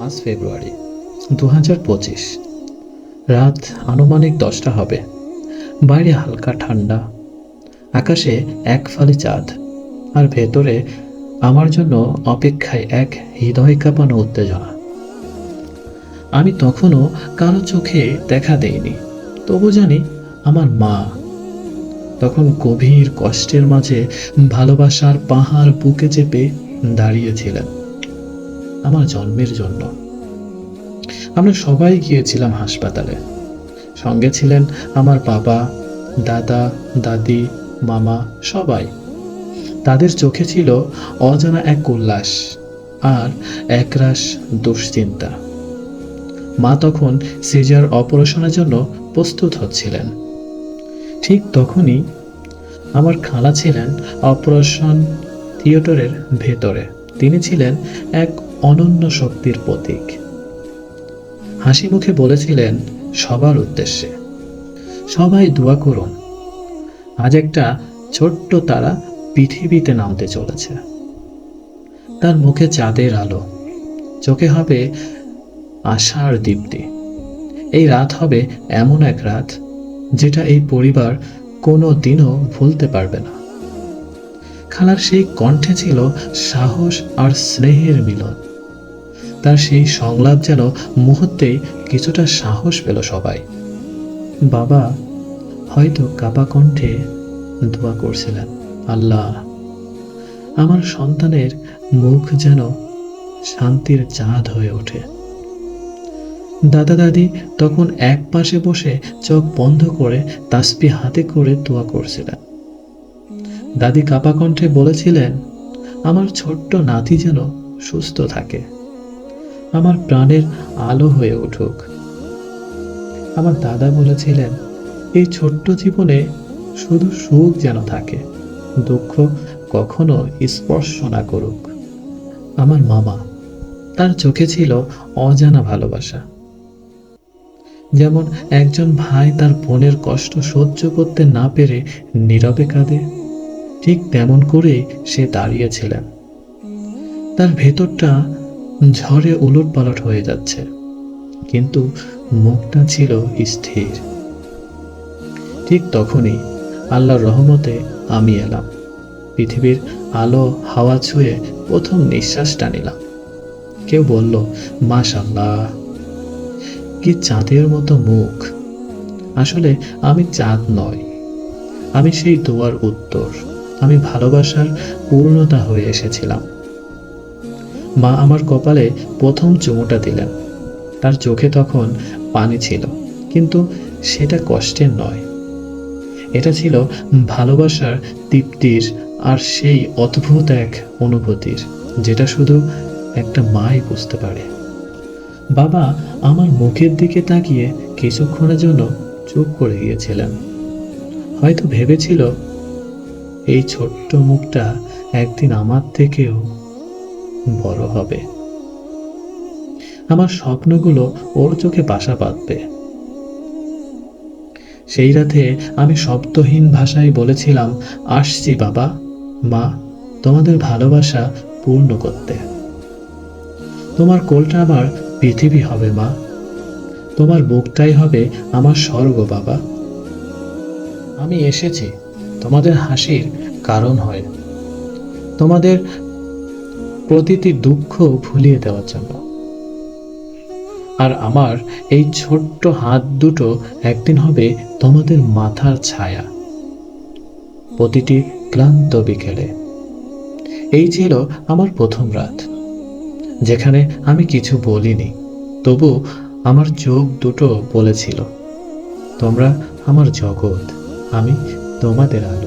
পাঁচ ফেব্রুয়ারি দু হাজার পঁচিশ। রাত আনুমানিক দশটা হবে। বাইরে হালকা ঠান্ডা। আকাশে এক ফালি চাঁদ। আর ভেতরে আমার জন্য অপেক্ষায় এক হৃদয় কাঁপানো উত্তেজনা। আমি তখনও কারও চোখে দেখা দেইনি। তবু জানি আমার মা। তখন গভীর কষ্টের মাঝে ভালোবাসার পাহাড় বুকে চেপে দাঁড়িয়েছিলেন। আমার জন্মের জন্য। আমরা সবাই গিয়েছিলাম হাসপাতালে। সঙ্গে ছিলেন আমার বাবা, দাদা, দাদি, মামা, সবাই। তাদের চোখে ছিল অজানা এক উল্লাস আর একরাশ দুশ্চিন্তা। মা তখন সিজার অপারেশনের জন্য প্রস্তুত হচ্ছিলেন। ঠিক তখনই আমার খালা ছিলেন অপারেশন থিয়েটারের ভেতরে। তিনি ছিলেন এক অনন্য শক্তির প্রতীক। হাসি মুখে বলেছিলেন, সবার উদ্দেশ্যে। সবাই দোয়া করুন। আজ একটা ছোট্ট তারা পৃথিবীতে নামতে চলেছে। তার মুখে চাঁদের আলো, চোখে হবে আশার দীপ্তি। এই রাত হবে এমন এক রাত যেটা এই পরিবার কোনো দিনও ভুলতে পারবে না। খালার সেই কণ্ঠে ছিল সাহস আর স্নেহের মিলন। তার সেই সংলাপ যেন মুহূর্তেই কিছুটা সাহস পেল সবাই। বাবা হয়তো কাপা কণ্ঠে দোয়া করছিলেন, আল্লাহ, আমার সন্তানের মুখ যেন শান্তির চাঁদ হয়ে ওঠে। দাদা দাদি তখন এক পাশে বসে চোখ বন্ধ করে তাসপি হাতে করে দোয়া করছিলেন। দাদি কাপা কণ্ঠে বলেছিলেন, আমার ছোট্ট নাতি যেন সুস্থ থাকে। আমার প্রাণের আলো হয়ে উঠুক। আমার দাদা বলেছিলেন, এই ছোট্ট জীবনে শুধু সুখ যেন থাকে, দুঃখ কখনো স্পর্শ না করুক। আমার মামা, তার চোখে ছিল অজানা ভালোবাসা। যেমন একজন ভাই তার বোনের কষ্ট সহ্য করতে না পেরে নীরবে কাঁদে, ঠিক তেমন করে সে দাঁড়িয়েছিলেন। তার ভেতরটা ঝড়ে উলট পালট হয়ে যাচ্ছে। কিন্তু মুখটা ছিল স্থির। ঠিক তখনই আল্লাহর রহমতে আমি এলাম। পৃথিবীর আলো হাওয়া ছুঁয়ে প্রথম নিঃশ্বাসটা নিলাম। কেউ বলল মাশাল্লাহ কি চাঁদের মতো মুখ। আসলে আমি চাঁদ নয়। আমি সেই দোয়ার উত্তর। আমি ভালোবাসার পূর্ণতা হয়ে এসেছিলাম। মা আমার কপালে প্রথম চুমুটা দিলেন। তার চোখে তখন পানি ছিল, কিন্তু সেটা কষ্টের নয়। এটা ছিল ভালোবাসার তৃপ্তির আর সেই অদ্ভুত এক অনুভূতির, যেটা শুধু একটা মাই বুঝতে পারে। বাবা আমার মুখের দিকে তাকিয়ে কিছুক্ষণের জন্য চুপ করে গিয়েছিলেন। হয়তো ভেবেছিল, এই ছোট্ট মুখটা একদিন আমার থেকেও বড় হবে। আমার স্বপ্নগুলো ওর চোখে বাসা বাঁধবে। সেই রাতে আমি শব্দহীন ভাষায় বলেছিলাম, আসছি বাবা, মা, তোমাদের ভালোবাসা পূর্ণ করতে। তোমার কোলটা আমার পৃথিবী হবে, মা। তোমার বুকটাই হবে আমার স্বর্গ, বাবা। আমি এসেছি। তোমাদের হাসির কারণ হয়। তোমাদের প্রতিটি দুঃখ ভুলিয়ে দেওয়ার জন্য। আর আমার এই ছোট্ট হাত দুটো একদিন হবে তোমাদের মাথার ছায়া। প্রতিটি ক্লান্ত বিকেলে। এই ছিল আমার প্রথম রাত। যেখানে আমি কিছু বলিনি, তবু আমার চোখ দুটো বলেছিল, তোমরা আমার জগৎ, আমি তোমাদের আলো